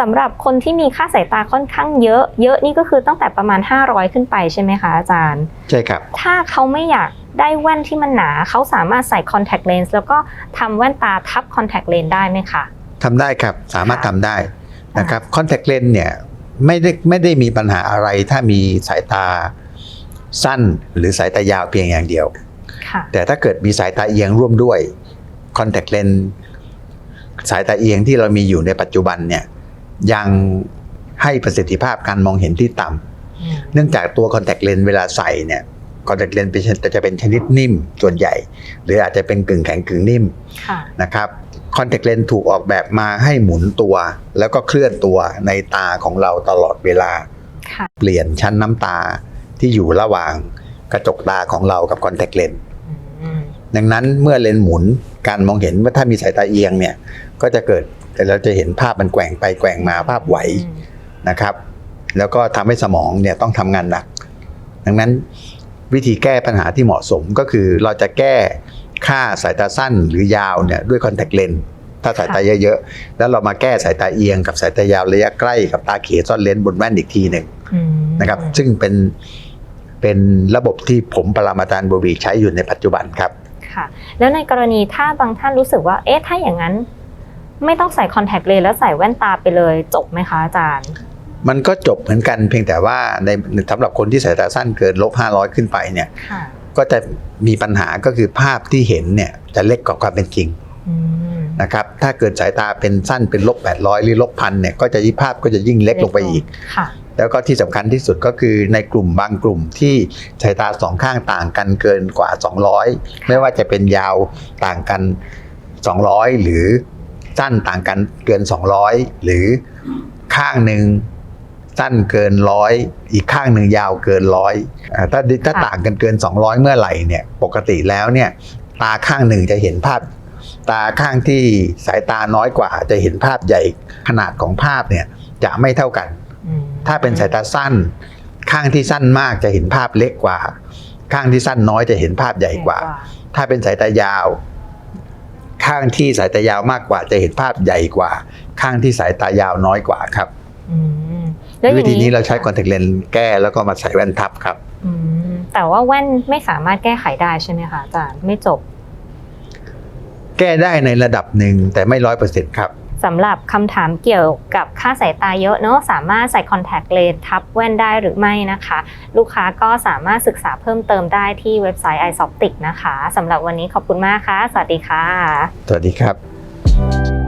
สำหรับคนที่มีค่าสายตาค่อนข้างเยอะ เยอะนี่ก็คือตั้งแต่ประมาณ 500 ขึ้นไปใช่ไหมคะอาจารย์ ใช่ครับ ถ้าเขาไม่อยากได้แว่นที่มันหนา เขาสามารถใส่ contact lens แล้วก็ทำแว่นตาทับ contact lens ได้ไหมคะทำได้ครับ สามารถค่ะทำได้นะครับคอนแทคเลนส์เนี่ยไม่ได้ไม่ได้มีปัญหาอะไรถ้ามีสายตาสั้นหรือสายตายาวเพียงอย่างเดียวค่ะแต่ถ้าเกิดมีสายตาเอียงร่วมด้วยคอนแทคเลนส์สายตาเอียงที่เรามีอยู่ในปัจจุบันเนี่ย ยังให้ประสิทธิภาพการมองเห็นที่ต่ำเนื่องจากตัวคอนแทคเลนส์เวลาใส่เนี่ยคอนแทคเลนส์เป็นจะเป็นชนิดนิ่มส่วนใหญ่ หรืออาจจะเป็นกึ่งแข็งกึ่งนิ่มค่ะนะครับคอนแทคเลนส์ถูกออกแบบมาให้หมุนตัว แล้วก็เคลื่อนตัวในตาของเราตลอดเวลาค่ะเปลี่ยนชั้นน้ำตาที่อยู่ระหว่างกระจกตาของเรากับคอนแทคเลนส์อืมดังนั้นเมื่อเลนส์หมุน การมองเห็นว่าถ้ามีสายตาเอียงเนี่ยก็จะเกิดเราจะเห็นภาพมันแกว่งไปแกว่งมาภาพไหวนะครับ แล้วก็ทำให้สมองเนี่ยต้องทำงานหนัก ดังนั้นวิธีแก้ปัญหาที่เหมาะสมก็คือเราจะแก้ค่าสายตาสั้นหรือยาวเนี่ยด้วยคอนแทคเลนส์ถ้าสายตาเยอะๆ แล้วเรามาแก้สายตาเอียงกับสายตายาวระยะใกล้กับตาเขซ่อนเลนส์บนแว่นอีกทีหนึ่งอืมนะครับ ซึ่งเป็นเป็นระบบที่ผมปรามาจารย์บวีใช้อยู่ในปัจจุบันครับ ค่ะ แล้วในกรณีถ้าบางท่านรู้สึกว่า เอ๊ะ ถ้าอย่างนั้น ไม่ต้องใส่ contact lens แล้วใส่แว่นตาไปเลยจบไหมคะอาจารย์ มันก็จบเหมือนกันเพียงแต่ว่าในสำหรับคนที่สายตาสั้นเกินลบ500ขึ้นไปเนี่ยค่ะก็จะมีปัญหาก็คือภาพที่เห็นเนี่ยจะเล็กกว่าความเป็นจริงอืมนะครับถ้าเกิดสายตาเป็นสั้นเป็นลบ800 หรือลบพันเนี่ยก็จะยิ่งภาพก็จะยิ่งเล็กลงไปอีกค่ะ แล้วก็ที่สำคัญที่สุดก็คือในกลุ่มบางกลุ่มที่สายตาสองข้างต่างกันเกินกว่า 200 ไม่ว่าจะเป็นยาวต่างกัน 200 หรือสั้นต่างกันเกิน 200 หรือข้างหนึ่งสั้นเกินร้อยอีกข้างหนึ่งยาวเกินร้อยถ้าถ้าต่างกันเกิน 200 เมื่อไหร่เนี่ยปกติแล้วเนี่ยตาข้างหนึ่งจะเห็นภาพ ตาข้างที่สายตาน้อยกว่าจะเห็นภาพใหญ่ขนาดของภาพเนี่ยจะไม่เท่ากัน ถ้าเป็นสายตาสั้น ข้างที่สั้นมากจะเห็นภาพเล็กกว่า ข้างที่สั้นน้อยจะเห็นภาพใหญ่กว่า ถ้าเป็นสายตายาว ข้างที่สายตายาวมากกว่าจะเห็นภาพใหญ่กว่า ข้างที่สายตายาวน้อยกว่าครับอืมแล้วอวิย่างธีนี้เราใช้คอนแทคเลนส์แก้แล้วก็มาใส่แว่นทับครับอืมแต่ว่าแว่นไม่สามารถแก้ไขได้ใช่ไหมคะอาจารย์ไม่จบ แก้ได้ในระดับหนึ่งแต่ไม่ร้อยเปอร์เซ็นต์ครับ สำหรับคำถามเกี่ยวกับค่าสายตาเยอะเนอะสามารถใส่คอนแทคเลนส์ทับแว่นได้หรือไม่นะคะ ลูกค้าก็สามารถศึกษาเพิ่มเติมได้ที่เว็บไซต์ iSoptic นะคะสำหรับวันนี้ขอบคุณมากค่ะ สวัสดีค่ะ สวัสดีครับ